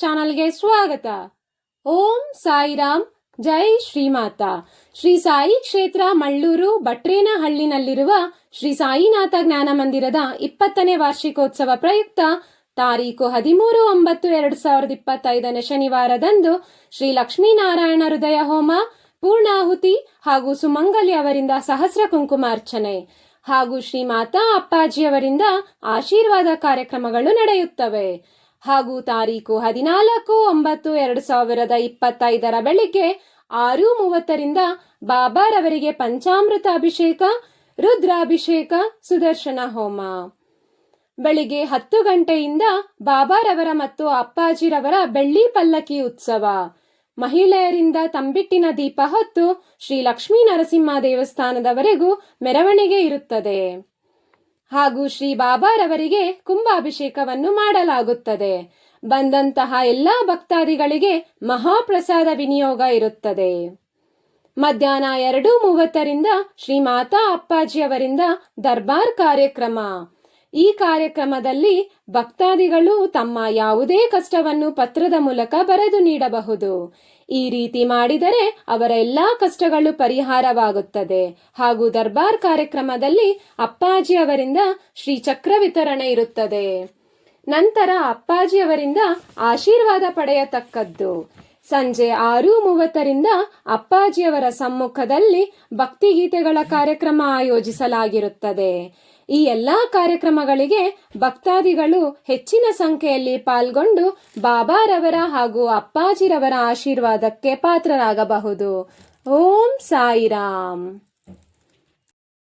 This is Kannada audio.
ಚಾನಲ್ಗೆ ಸ್ವಾಗತ. ಓಂ ಸಾಯಿರಾಮ್. ಜೈ ಶ್ರೀಮಾತಾ. ಶ್ರೀ ಸಾಯಿ ಕ್ಷೇತ್ರ, ಮಳ್ಳೂರು ಬಟ್ರೇನಹಳ್ಳಿನಲ್ಲಿರುವ ಶ್ರೀ ಸಾಯಿನಾಥ ಜ್ಞಾನ ಮಂದಿರದ ಇಪ್ಪತ್ತನೇ ವಾರ್ಷಿಕೋತ್ಸವ ಪ್ರಯುಕ್ತ ತಾರೀಕು ಹದಿಮೂರು ಒಂಬತ್ತು ಎರಡು ಸಾವಿರದ ಇಪ್ಪತ್ತೈದನೇ ಶನಿವಾರದಂದು ಶ್ರೀ ಲಕ್ಷ್ಮೀನಾರಾಯಣ ಹೃದಯ ಹೋಮ, ಪೂರ್ಣಾಹುತಿ ಹಾಗೂ ಸುಮಂಗಲಿ ಅವರಿಂದ ಸಹಸ್ರ ಕುಂಕುಮಾರ್ಚನೆ ಹಾಗೂ ಶ್ರೀ ಮಾತಾ ಅಪ್ಪಾಜಿಯವರಿಂದ ಆಶೀರ್ವಾದ ಕಾರ್ಯಕ್ರಮಗಳು ನಡೆಯುತ್ತವೆ. ಹಾಗೂ ತಾರೀಕು ಹದಿನಾಲ್ಕು ಒಂಬತ್ತು ಎರಡು ಸಾವಿರದ ಇಪ್ಪತ್ತೈದರ ಬೆಳಿಗ್ಗೆ ಆರು ಮೂವತ್ತರಿಂದ ಬಾಬಾರವರಿಗೆ ಪಂಚಾಮೃತ ಅಭಿಷೇಕ, ರುದ್ರಾಭಿಷೇಕ, ಸುದರ್ಶನ ಹೋಮ. ಬೆಳಿಗ್ಗೆ ಹತ್ತು ಗಂಟೆಯಿಂದ ಬಾಬಾರವರ ಮತ್ತು ಅಪ್ಪಾಜಿರವರ ಬೆಳ್ಳಿ ಪಲ್ಲಕ್ಕಿ ಉತ್ಸವ. ಮಹಿಳೆಯರಿಂದ ತಂಬಿಟ್ಟಿನ ದೀಪ ಹೊತ್ತು ಶ್ರೀ ಲಕ್ಷ್ಮೀ ನರಸಿಂಹ ದೇವಸ್ಥಾನದವರೆಗೂ ಮೆರವಣಿಗೆ ಇರುತ್ತದೆ. ಹಾಗೂ ಶ್ರೀ ಬಾಬಾರವರಿಗೆ ಕುಂಭಾಭಿಷೇಕವನ್ನು ಮಾಡಲಾಗುತ್ತದೆ. ಬಂದಂತಹ ಎಲ್ಲಾ ಭಕ್ತಾದಿಗಳಿಗೆ ಮಹಾಪ್ರಸಾದ ವಿನಿಯೋಗ ಇರುತ್ತದೆ. ಮಧ್ಯಾಹ್ನ ಎರಡು ಮೂವತ್ತರಿಂದ ಶ್ರೀ ಮಾತಾ ಅಪ್ಪಾಜಿಯವರಿಂದ ದರ್ಬಾರ್ ಕಾರ್ಯಕ್ರಮ. ಈ ಕಾರ್ಯಕ್ರಮದಲ್ಲಿ ಭಕ್ತಾದಿಗಳು ತಮ್ಮ ಯಾವುದೇ ಕಷ್ಟವನ್ನು ಪತ್ರದ ಮೂಲಕ ಬರೆದು ನೀಡಬಹುದು. ಈ ರೀತಿ ಮಾಡಿದರೆ ಅವರ ಎಲ್ಲಾ ಕಷ್ಟಗಳು ಪರಿಹಾರವಾಗುತ್ತದೆ. ಹಾಗೂ ದರ್ಬಾರ್ ಕಾರ್ಯಕ್ರಮದಲ್ಲಿ ಅಪ್ಪಾಜಿ ಅವರಿಂದ ಶ್ರೀ ಚಕ್ರ ವಿತರಣೆ ಇರುತ್ತದೆ. ನಂತರ ಅಪ್ಪಾಜಿ ಅವರಿಂದ ಆಶೀರ್ವಾದ ಪಡೆಯತಕ್ಕದ್ದು. ಸಂಜೆ ಆರು ಮೂವತ್ತರಿಂದ ಅಪ್ಪಾಜಿಯವರ ಸಮ್ಮುಖದಲ್ಲಿ ಭಕ್ತಿಗೀತೆಗಳ ಕಾರ್ಯಕ್ರಮ ಆಯೋಜಿಸಲಾಗಿರುತ್ತದೆ. ಈ ಎಲ್ಲ ಕಾರ್ಯಕ್ರಮಗಳಿಗೆ ಭಕ್ತಾದಿಗಳು ಹೆಚ್ಚಿನ ಸಂಖ್ಯೆಯಲ್ಲಿ ಪಾಲ್ಗೊಂಡು ಬಾಬಾರವರ ಹಾಗೂ ಅಪ್ಪಾಜಿರವರ ಆಶೀರ್ವಾದಕ್ಕೆ ಪಾತ್ರರಾಗಬಹುದು. ಓಂ ಸಾಯಿರಾಮ್.